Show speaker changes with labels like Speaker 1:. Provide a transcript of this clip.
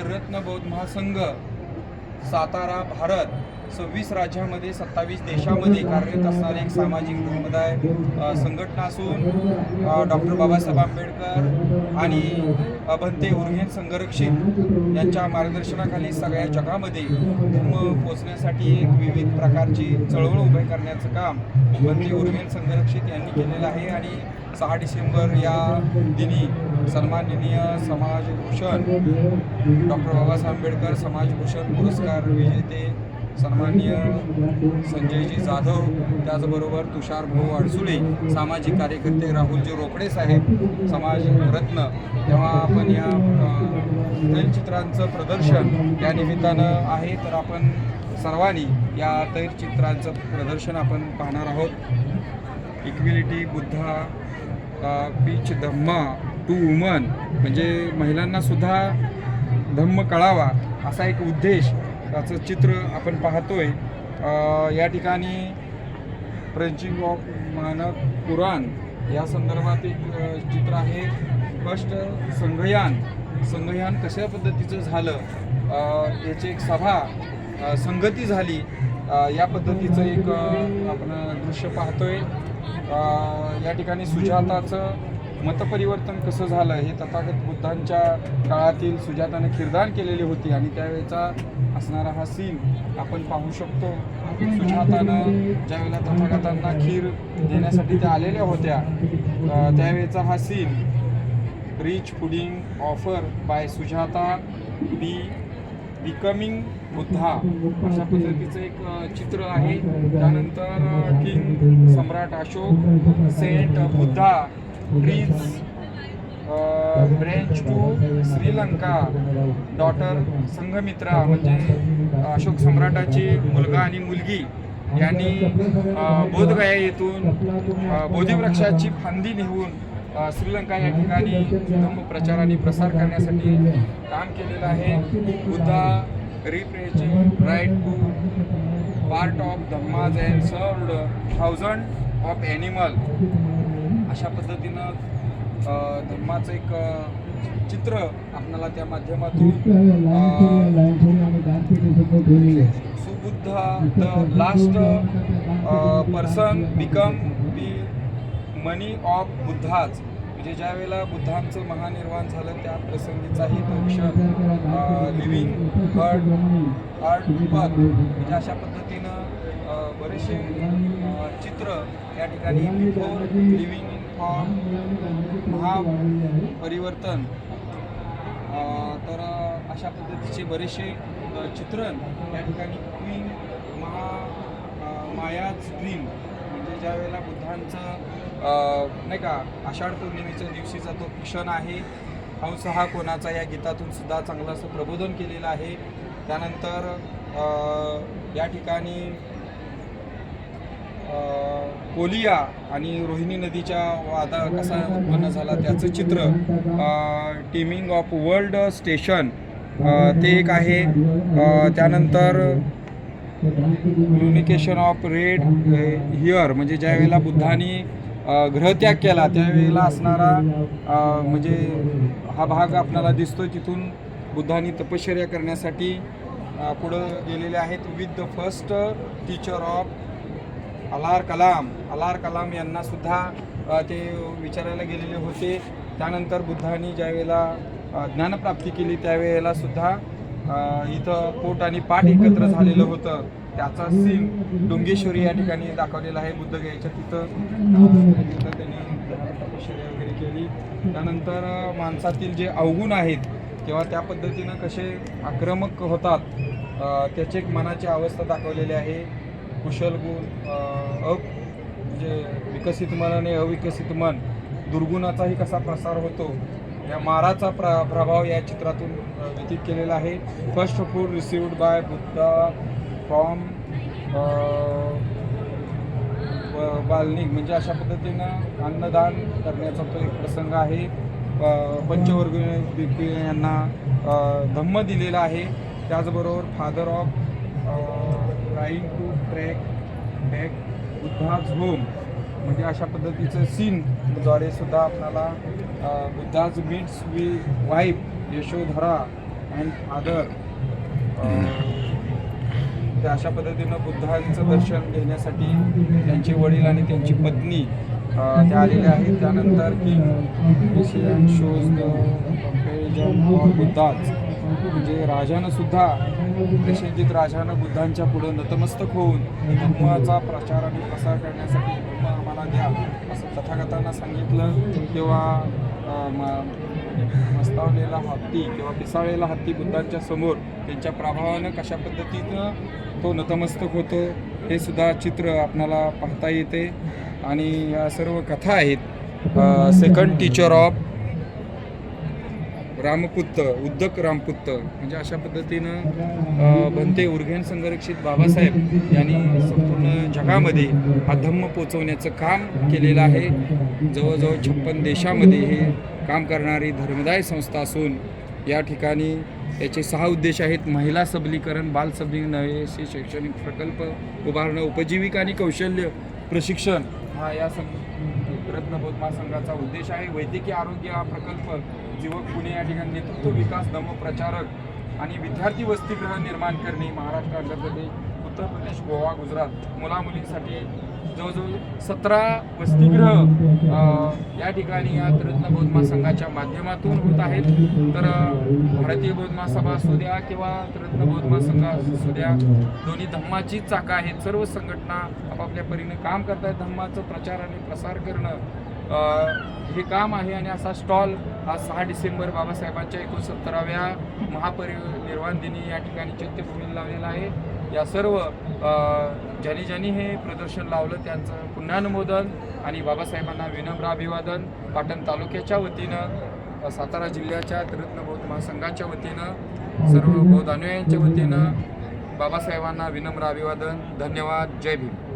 Speaker 1: त्रिरत्न बौद्ध महासंघ सातारा भारत सव्वीस राज्यामध्ये सत्तावीस देशामध्ये कार्यरत असणारे एक सामाजिक धर्मदाय संघटना असून डॉक्टर बाबासाहेब आंबेडकर आणि भंते उर्गेन संघरक्षित यांच्या मार्गदर्शनाखाली सगळ्या जगामध्ये धर्म पोचण्यासाठी एक विविध प्रकारची चळवळ उभे करण्याचं काम भंते उर्गेन संघरक्षित यांनी केलेलं आहे. आणि सहा डिसेंबर या दिनी सन्माननीय समाजभूषण डॉक्टर बाबासाहेब आंबेडकर समाजभूषण पुरस्कार विजेते सन्माननीय संजयजी जाधव त्याचबरोबर तुषार भाऊ अडसुळे सामाजिक कार्यकर्ते राहुलजी रोकडे साहेब समाज रत्न तेव्हा आपण या तैलचित्रांचं प्रदर्शन या निमित्तानं आहे तर आपण सर्वांनी या तैलचित्रांचं प्रदर्शन आपण पाहणार आहोत. Equality Buddha preach Dhamma to women म्हणजे महिलांना सुद्धा धम्म कळावा असा एक उद्देश त्याचं चित्र आपण पाहतोय. या ठिकाणी प्रेंचिंग ऑफ मानक कुराण या संदर्भात एक चित्र आहे. फर्स्ट संघयान संघयान कशा पद्धतीचं झालं? याची एक सभा संगती झाली. या पद्धतीचं एक आपण दृश्य पाहतोय. या ठिकाणी सुजाताचं मतपरिवर्तन कसं झालं हे तथागत बुद्धांच्या काळातील सुजाताने खिरदान केलेली होती आणि त्यावेळेचा असणारा हा सीन आपण पाहू शकतो. सुजातानं ज्यावेळेला तथागतांना खीर देण्यासाठी त्या आलेल्या होत्या त्यावेळेचा हा scene rich pudding offer by Sujata be becoming Buddha अशा पद्धतीचं एक चित्र आहे. त्यानंतर king Samrat Ashok sent Buddha bridge branch to Sri Lanka daughter Sanghamitra म्हणजे अशोक सम्राटाची मुलगा आणि मुलगी. यांनी बोधगया येथून बोधिवृक्षाची फांदी नेऊन श्रीलंका या ठिकाणी धम्म प्रचार आणि प्रसार करण्यासाठी काम केलेलं आहे. Buddha reprising right to part of Dhammas and served thousand of animal अशा पद्धतीनं धर्माचं एक चित्र आपणाला त्या माध्यमातून Subuddha the last person become money of Buddhas म्हणजे ज्या वेळेला बुद्धांचं महानिर्वाण झालं त्या प्रसंगीचाही तो क्षण लिव्हिंग हर्ट आर्ट पद म्हणजे अशा पद्धतीनं बरेचसे चित्र या ठिकाणी बिफोर लिव्हिंग फॉर फॉर्म महापरिवर्तन तर अशा पद्धतीचे बरेचसे चित्रण या ठिकाणी क्वीन महा माया मायाज ड्रीम ज्या वेळेला बुद्धांचं नाही का आषाढ पौर्णिमेच्या दिवशीचा तो क्षण आहे हंस हा कोणाचा या गीतातून सुद्धा चांगलं असं प्रबोधन केलेलं आहे. त्यानंतर या ठिकाणी कोलिया आणि रोहिणी नदीच्या वादा कसा उत्पन्न झाला त्याचं चित्र टीमिंग ऑफ वर्ल्ड स्टेशन ते एक आहे. त्यानंतर युनिकेशन ऑफ रेड हिअर म्हणजे ज्या वेळेला बुद्धांनी ग्रहत्याग केला त्यावेळेला असणारा म्हणजे हा भाग आपल्याला दिसतो तिथून बुद्धांनी तपश्चर्या करण्यासाठी पुढं गेलेले आहेत with the first teacher of Alara Kalama. Alara Kalama यांना सुद्धा ते विचारायला गेलेले होते. त्यानंतर बुद्धांनी ज्यावेळेला ज्ञानप्राप्ती केली त्यावेळेला सुद्धा इथं पोट आणि पाठ एकत्र झालेलं होतं. त्याचा सीन डोंगेश्वरी या ठिकाणी दाखवलेला आहे. बुद्ध गयाच्या तिथं तिथं त्यांनी तपश्चर्या वगैरे केली. त्यानंतर माणसातील जे अवगुण आहेत किंवा त्या पद्धतीनं कसे आक्रमक होतात त्याचे त्याची एक मनाची अवस्था दाखवलेली आहे. कुशल गुण अ म्हणजे विकसित मन आणि अविकसित मन दुर्गुणाचाही कसा प्रसार होतो या माराचा प्र प्रभाव या चित्रातून व्यतीत केलेला आहे. First food received by Buddha from Balnik. म्हणजे अशा पद्धतीनं अन्नदान करण्याचा तो एक प्रसंग आहे. पंचवर्गीय पंचवर्ग यांना धम्म दिलेला आहे. त्याचबरोबर father of trying to track back Buddha's home म्हणजे अशा पद्धतीचं सीन द्वारे सुद्धा आपल्याला Buddha's meets we wife Yashodhara and father ते अशा पद्धतीनं बुद्धांचं दर्शन घेण्यासाठी त्यांचे वडील आणि त्यांची पत्नी uh, ते आलेले आहेत. त्यानंतर की शोज बुद्धाज म्हणजे राजानं सुद्धा प्रशंजित राजानं बुद्धांच्या पुढं नतमस्तक होऊन धर्माचा प्रचार आणि प्रसार करण्यासाठी धर्म आम्हाला द्या असं तथागतांना सांगितलं. तेव्हा मस्तावलेला हत्ती किंवा पिसाळलेला हत्ती बुद्धांच्या समोर त्यांच्या प्रभावानं कशा पद्धतीनं तो नतमस्तक होतो हे सुद्धा चित्र आपणाला पाहता येते. आणि या सर्व कथा आहेत second teacher of Ramaputta Uddaka Ramaputta म्हणजे अशा पद्धतीनं भंते उर्घेन संरक्षित बाबासाहेब यांनी संपूर्ण जगामध्ये हा धम्म पोचवण्याचं काम केलेलं आहे. जवळजवळ छप्पन देशामध्ये हे काम करणारी धर्मदाय संस्था असून या ठिकाणी याचे सहा उद्देश आहेत. महिला सबलीकरण बाल सबलीकरण नवेशी शैक्षणिक प्रकल्प उभारणं उपजीविका आणि कौशल्य प्रशिक्षण हा या सं रत्नबोध महासंघाचा उद्देश आहे. वैद्यकीय आरोग्य हा प्रकल्प जीवक पुणे या ठिकाणी नेतृत्व विकास नमो प्रचारक आणि विद्यार्थी वसतिगृह निर्माण करणे महाराष्ट्र अंतर्गत उत्तर प्रदेश गोवा गुजरात मुलामुलींसाठी जवळजवळ सतरा वसतिगृह या ठिकाणी या रत्नबोध संघाच्या माध्यमातून होत आहेत. तर भारतीय बौद्ध महासभा असू द्या किंवा रत्नबोध महासंघ असू द्या दोन्ही धम्माचीच चाका आहेत. सर्व संघटना आपापल्या परीने काम करत आहेत धम्माचं प्रचार आणि प्रसार करणं हे काम आहे आणि असा स्टॉल हा सहा डिसेंबर बाबासाहेबांच्या एकोणसत्तराव्या महापरिनिर्वाण दिनी या ठिकाणी चैत्यभूमीला लावलेला आहे. या सर्व ज्यांनी ज्यांनी हे प्रदर्शन लावलं त्यांचं पुण्यानुमोदन आणि बाबासाहेबांना विनम्र अभिवादन. पाटण तालुक्याच्या वतीनं सातारा जिल्ह्याच्या रत्न बौद्ध महासंघाच्या वतीनं सर्व बौद्ध अनुयायांच्या वतीनं बाबासाहेबांना विनम्र अभिवादन. धन्यवाद. जय भीम.